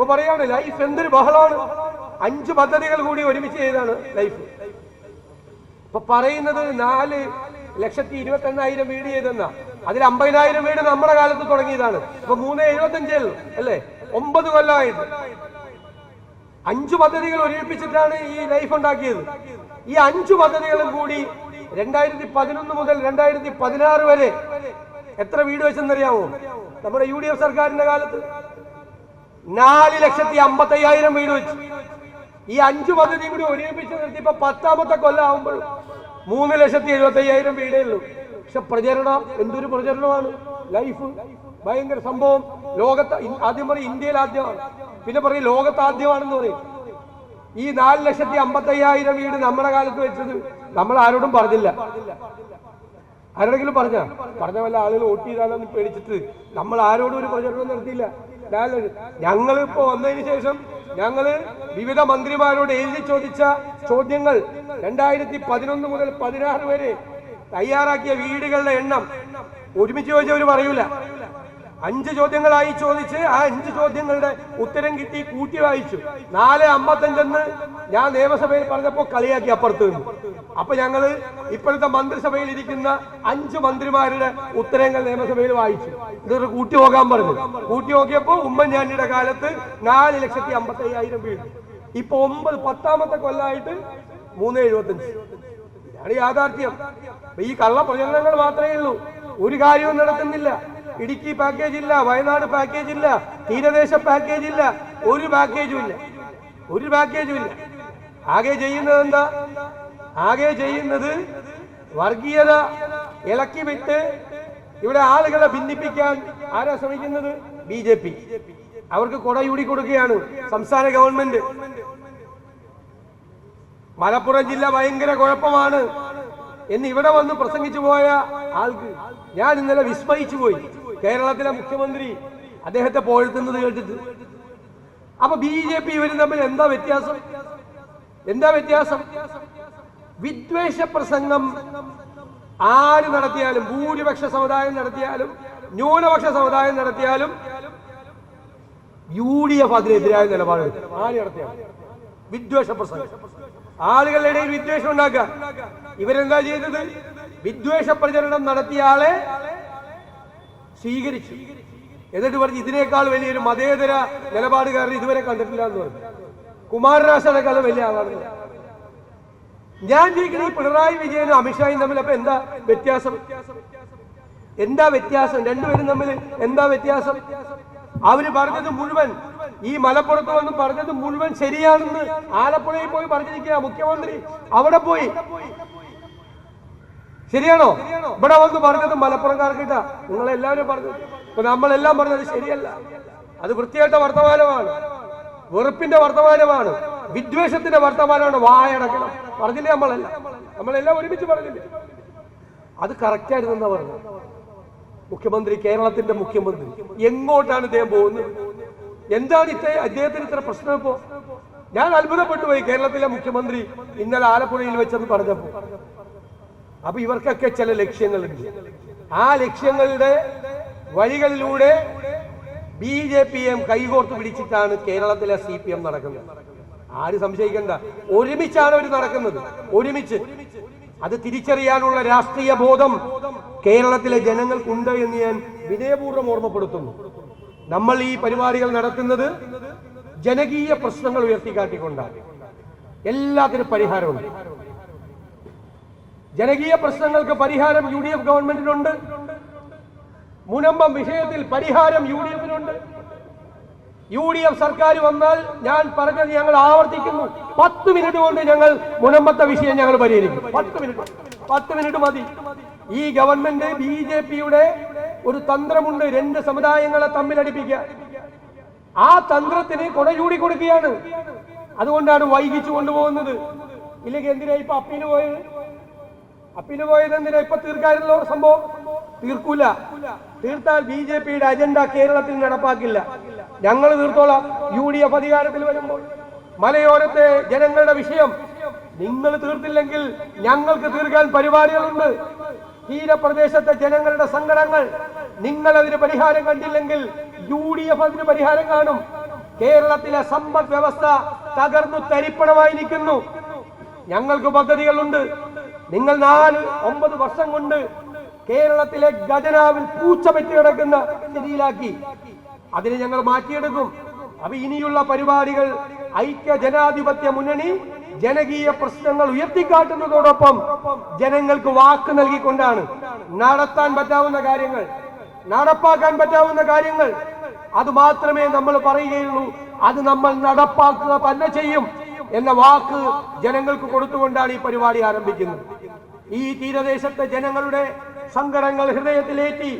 ഇപ്പൊ പറയാണ് ലൈഫ് എന്തൊരു ബഹളമാണ് അഞ്ച് പദ്ധതികൾ കൂടി ഒരുമിച്ച് ചെയ്താണ് ലൈഫ് ഇപ്പൊ പറയുന്നത് നാല് ലക്ഷത്തി ഇരുപത്തി എണ്ണായിരം വീട് ചെയ്തെന്ന. അതിൽ അമ്പതിനായിരം വീട് നമ്മുടെ കാലത്ത് തുടങ്ങിയതാണ്. ഇപ്പൊ മൂന്ന് എഴുപത്തഞ്ചേ അല്ലേ? ഒമ്പത് കൊല്ലമായിട്ട് അഞ്ചു പദ്ധതികൾ ഒരുമിപ്പിച്ചിട്ടാണ് ഈ ലൈഫ് ഉണ്ടാക്കിയത്. ഈ അഞ്ചു പദ്ധതികളും കൂടി രണ്ടായിരത്തി പതിനൊന്ന് മുതൽ രണ്ടായിരത്തി പതിനാറ് വരെ എത്ര വീട് വെച്ചെന്നറിയാമോ? നമ്മുടെ യു ഡി എഫ് സർക്കാരിന്റെ കാലത്ത് നാല് ലക്ഷത്തി അമ്പത്തി അയ്യായിരം വീട് വെച്ചു. ഈ അഞ്ചു പദ്ധതി കൂടി ഒരുമിപ്പിച്ച് നിർത്തിയപ്പോ പത്താമത്തെ കൊല്ലം ആവുമ്പോൾ മൂന്ന് ലക്ഷത്തി എഴുപത്തി അയ്യായിരം വീടേ ഉള്ളൂ. പക്ഷെ പ്രചരണം എന്തൊരു പ്രചരണമാണ്? ലൈഫ്. ഭയങ്കര സംഭവം. ലോകത്ത് ആദ്യം പറയും ഇന്ത്യയിൽ ആദ്യമാണ്. പിന്നെ പറയും ലോകത്ത് ആദ്യമാണെന്ന് പറയും. ഈ നാല് ലക്ഷത്തി അമ്പത്തി അയ്യായിരം വീട് നമ്മുടെ കാലത്ത് വെച്ചത് നമ്മൾ ആരോടും പറഞ്ഞില്ല. ആരോടെങ്കിലും പറഞ്ഞ? പറഞ്ഞ വല്ല ആളുകൾ വോട്ട് ചെയ്താലോന്ന് പേടിച്ചിട്ട് നമ്മൾ ആരോടും ഒരു പ്രചരണം നടത്തിയില്ല. ഞങ്ങൾ ഇപ്പോ വന്നതിന് ശേഷം ഞങ്ങൾ വിവിധ മന്ത്രിമാരോട് എഴുതി ചോദിച്ച ചോദ്യങ്ങൾ രണ്ടായിരത്തി പതിനൊന്ന് മുതൽ പതിനാറ് വരെ തയ്യാറാക്കിയ വീടുകളുടെ എണ്ണം ഒരുമിച്ച് ചോദിച്ചവർ പറയൂല. അഞ്ച് ചോദ്യങ്ങളായി ചോദിച്ച് ആ അഞ്ച് ചോദ്യങ്ങളുടെ ഉത്തരം കിട്ടി കൂട്ടി വായിച്ചു. നാല് അമ്പത്തഞ്ചെന്ന് ഞാൻ നിയമസഭയിൽ പറഞ്ഞപ്പോ കളിയാക്കി അപ്പുറത്ത് നിന്നു. അപ്പൊ ഞങ്ങൾ ഇപ്പോഴത്തെ മന്ത്രിസഭയിൽ ഇരിക്കുന്ന അഞ്ച് മന്ത്രിമാരുടെ ഉത്തരങ്ങൾ നിയമസഭയിൽ വായിച്ചു. ഇത് കൂട്ടി നോക്കാൻ പറഞ്ഞു. കൂട്ടി നോക്കിയപ്പോ ഉമ്മൻചാണ്ടിയുടെ കാലത്ത് നാല് ലക്ഷത്തി അമ്പത്തി അയ്യായിരം വീട്. ഇപ്പൊ ഒമ്പത് പത്താമത്തെ കൊല്ലമായിട്ട് മൂന്ന് എഴുപത്തഞ്ച്. ഇതാണ് യാഥാർത്ഥ്യം. ഈ കള്ള പ്രചരണങ്ങൾ മാത്രമേ ഉള്ളൂ. ഒരു കാര്യവും നടത്തുന്നില്ല. ഇടുക്കി പാക്കേജ് ഇല്ല വയനാട് പാക്കേജ് ഇല്ല തീരദേശ പാക്കേജ് ഇല്ല ഒരു പാക്കേജും ഇല്ല. ഒരു പാക്കേജും ഇല്ല. ആകെ ചെയ്യുന്നത് എന്താ? ആകെ ചെയ്യുന്നത് വർഗീയത ഇളക്കി വിട്ട് ഇവിടെ ആളുകളെ ഭിന്നിപ്പിക്കാൻ ആരാ ശ്രമിക്കുന്നത്? B J P. അവർക്ക് കൊടയൂടി കൊടുക്കുകയാണ് സംസ്ഥാന ഗവൺമെന്റ്. മലപ്പുറം ജില്ല ഭയങ്കര കുഴപ്പമാണ്. എന്ന് ഇവിടെ വന്ന് പ്രസംഗിച്ചു പോയ ആൾക്ക് ഞാൻ ഇന്നലെ വിസ്മയിച്ചു പോയി. കേരളത്തിലെ മുഖ്യമന്ത്രി അദ്ദേഹത്തെ പോഴ്ത്തുന്നത് കേട്ടിട്ട്. അപ്പൊ ബി ജെ പി ഇവരും തമ്മിൽ എന്താ വ്യത്യാസം? എന്താ വ്യത്യാസം? വിദ്വേഷ പ്രസംഗം ആര് നടത്തിയാലും ഭൂരിപക്ഷ സമുദായം നടത്തിയാലും ന്യൂനപക്ഷ സമുദായം നടത്തിയാലും യു ഡി എഫ് അതിനെതിരായ നിലപാടെടുക്കും ആര് നടത്തിയാലും. വിദ്വേഷ പ്രസംഗം. ആളുകളുടെ ഇടയിൽ വിദ്വേഷം ഉണ്ടാക്കുക. ഇവരെന്താ ചെയ്തത്? വിദ്വേഷ പ്രചരണം നടത്തിയ ആളെ സ്വീകരിച്ചു. എന്നിട്ട് പറഞ്ഞു ഇതിനേക്കാൾ വലിയൊരു മതേതര നിലപാടുകാരൻ ഇതുവരെ കണ്ടിട്ടില്ല എന്ന് പറഞ്ഞു. കുമാരനാശാനേക്കാളും വലിയ ആളാണ്. ഞാൻ ചോദിക്കുന്നത് ഈ പിണറായി വിജയനും അമിത്ഷായും തമ്മിൽ അപ്പൊ എന്താ വ്യത്യാസം? എന്താ വ്യത്യാസം? രണ്ടുപേരും തമ്മിൽ എന്താ വ്യത്യാസം? അവർ പറഞ്ഞത് മുഴുവൻ ഈ മലപ്പുറത്ത് വന്ന് പറഞ്ഞത് മുഴുവൻ ശരിയാണെന്ന് ആലപ്പുഴയിൽ പോയി പറഞ്ഞിരിക്കുക മുഖ്യമന്ത്രി. അവിടെ പോയി. ശരിയാണോ? ഇവിടെ വന്ന് പറഞ്ഞത് മലപ്പുറംകാർക്കിട്ട. നിങ്ങളെല്ലാവരും പറഞ്ഞത്. ഇപ്പൊ നമ്മളെല്ലാം പറഞ്ഞത് ശരിയല്ല. അത് വൃത്തിയായിട്ട വർത്തമാനമാണ്. വെറുപ്പിന്റെ വർത്തമാനമാണ്. വിദ്വേഷത്തിന്റെ വർത്തമാനമാണ് വായടക്കണം പറഞ്ഞില്ലേ നമ്മളല്ല? നമ്മളെല്ലാം ഒരുമിച്ച് പറഞ്ഞില്ലേ? അത് കറക്റ്റായിരുന്നു എന്നാ പറഞ്ഞത്. മുഖ്യമന്ത്രി കേരളത്തിന്റെ മുഖ്യമന്ത്രി. എങ്ങോട്ടാണ് ഇദ്ദേഹം പോകുന്നത്? എന്താണ് ഇത്ര അദ്ദേഹത്തിന് ഇത്ര പ്രശ്നം ഇപ്പോ? ഞാൻ അത്ഭുതപ്പെട്ടു പോയി കേരളത്തിലെ മുഖ്യമന്ത്രി ഇന്നലെ ആലപ്പുഴയിൽ വെച്ചെന്ന് പറഞ്ഞപ്പോ. അപ്പൊ ഇവർക്കൊക്കെ ചില ലക്ഷ്യങ്ങളുണ്ട്. ആ ലക്ഷ്യങ്ങളുടെ വഴികളിലൂടെ ബി ജെ പി എം കൈകോർത്ത് പിടിച്ചിട്ടാണ് കേരളത്തിലെ സി പി എം നടക്കുന്നത്. ആര് സംശയിക്കണ്ട. ഒരുമിച്ചാണ് അവർ നടക്കുന്നത്. ഒരുമിച്ച്. അത് തിരിച്ചറിയാനുള്ള രാഷ്ട്രീയ ബോധം കേരളത്തിലെ ജനങ്ങൾക്കുണ്ട് എന്ന് ഞാൻ വിനയപൂർവം ഓർമ്മപ്പെടുത്തുന്നു. നമ്മൾ ഈ പരിപാടികൾ നടത്തുന്നത് ജനകീയ പ്രശ്നങ്ങൾ ഉയർത്തിക്കാട്ടിക്കൊണ്ടാണ്. എല്ലാത്തിനും പരിഹാരമുണ്ട്. ജനകീയ പ്രശ്നങ്ങൾക്ക് പരിഹാരം യു ഡി എഫ് ഗവൺമെന്റിനുണ്ട്. മുനമ്പം വിഷയത്തിൽ പരിഹാരം യു ഡി എഫിനുണ്ട് യു ഡി എഫ് സർക്കാർ വന്നാൽ ഞാൻ പറഞ്ഞത് ഞങ്ങൾ ആവർത്തിക്കുന്നു. പത്ത് മിനിറ്റ് കൊണ്ട് ഞങ്ങൾ മുനമ്പത്തെ വിഷയം ഞങ്ങൾ പരിഹരിക്കും. പത്ത് മിനിറ്റ്. പത്ത് മിനിറ്റ് മതി. ഈ ഗവൺമെന്റ് ബി ജെ പിയുടെ ഒരു തന്ത്രമുണ്ട് രണ്ട് സമുദായങ്ങളെ തമ്മിലടിപ്പിക്കാൻ ആ തന്ത്രത്തിന് കൊടചൂടി കൊടുക്കുകയാണ്. അതുകൊണ്ടാണ് വൈകിച്ചു കൊണ്ടുപോകുന്നത്. ഇല്ലെങ്കിൽ എന്തിനാ ഇപ്പൊ അപ്പീൽ പോയത്? അപ്പീൽ പോയത് എന്തിനാ? ഇപ്പൊ തീർക്കാനുള്ള സംഭവം. തീർക്കൂല. തീർത്താൽ ബി ജെ പിയുടെ അജണ്ട കേരളത്തിൽ നടപ്പാക്കില്ല. ഞങ്ങൾ തീർത്തോളാം. യു ഡി എഫ് അധികാരത്തിൽ വരുമ്പോൾ. മലയോരത്തെ ജനങ്ങളുടെ വിഷയം. നിങ്ങൾ തീർത്തില്ലെങ്കിൽ ഞങ്ങൾക്ക് തീർക്കാൻ പരിപാടികളുണ്ട്. തീരപ്രദേശത്തെ ജനങ്ങളുടെ സങ്കടങ്ങൾ. നിങ്ങൾ അതിന് പരിഹാരം കണ്ടില്ലെങ്കിൽ യു ഡി എഫ് അതിന് പരിഹാരം കാണും. കേരളത്തിലെ സമ്പദ് വ്യവസ്ഥ തകർന്നു തരിപ്പണമായിരിക്കുന്നു. ഞങ്ങൾക്ക് പദ്ധതികളുണ്ട്. നിങ്ങൾ നാല് ഒമ്പത് വർഷം കൊണ്ട് കേരളത്തിലെ ഖജനാവിൽ പൂച്ച പറ്റി കിടക്കുന്ന സ്ഥിതിയിലാക്കി. അതിനെ ഞങ്ങൾ മാറ്റിയെടുക്കും. അപ്പൊ ഇനിയുള്ള പരിപാടികൾ ഐക്യ ജനാധിപത്യ മുന്നണി ജനകീയ പ്രശ്നങ്ങൾ ഉയർത്തിക്കാട്ടുന്നതോടൊപ്പം ജനങ്ങൾക്ക് വാക്ക് നൽകിക്കൊണ്ടാണ് നടത്താൻ പറ്റാവുന്ന കാര്യങ്ങൾ നടപ്പാക്കാൻ പറ്റാവുന്ന കാര്യങ്ങൾ. അത് മാത്രമേ നമ്മൾ പറയുകയുള്ളൂ. അത് നമ്മൾ നടപ്പാക്കുക തന്നെ ചെയ്യും. എന്ന വാക്ക് ജനങ്ങൾക്ക് കൊടുത്തുകൊണ്ടാണ് ഈ പരിപാടി ആരംഭിക്കുന്നത്. ഈ തീരദേശത്തെ ജനങ്ങളുടെ സങ്കടങ്ങൾ ഹൃദയത്തിലേറ്റി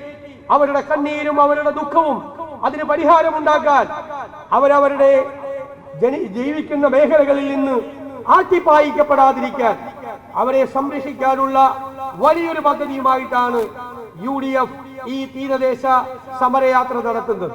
അവരുടെ കണ്ണീരും അവരുടെ ദുഃഖവും അതിന് പരിഹാരമുണ്ടാക്കാൻ അവരവരുടെ ജീവിക്കുന്ന മേഖലകളിൽ നിന്ന് ആട്ടിപ്പായിക്കപ്പെടാതിരിക്കാൻ അവരെ സംരക്ഷിക്കാനുള്ള വലിയൊരു പദ്ധതിയുമായിട്ടാണ് യു ഈ തീരദേശ സമരയാത്ര നടത്തുന്നത്.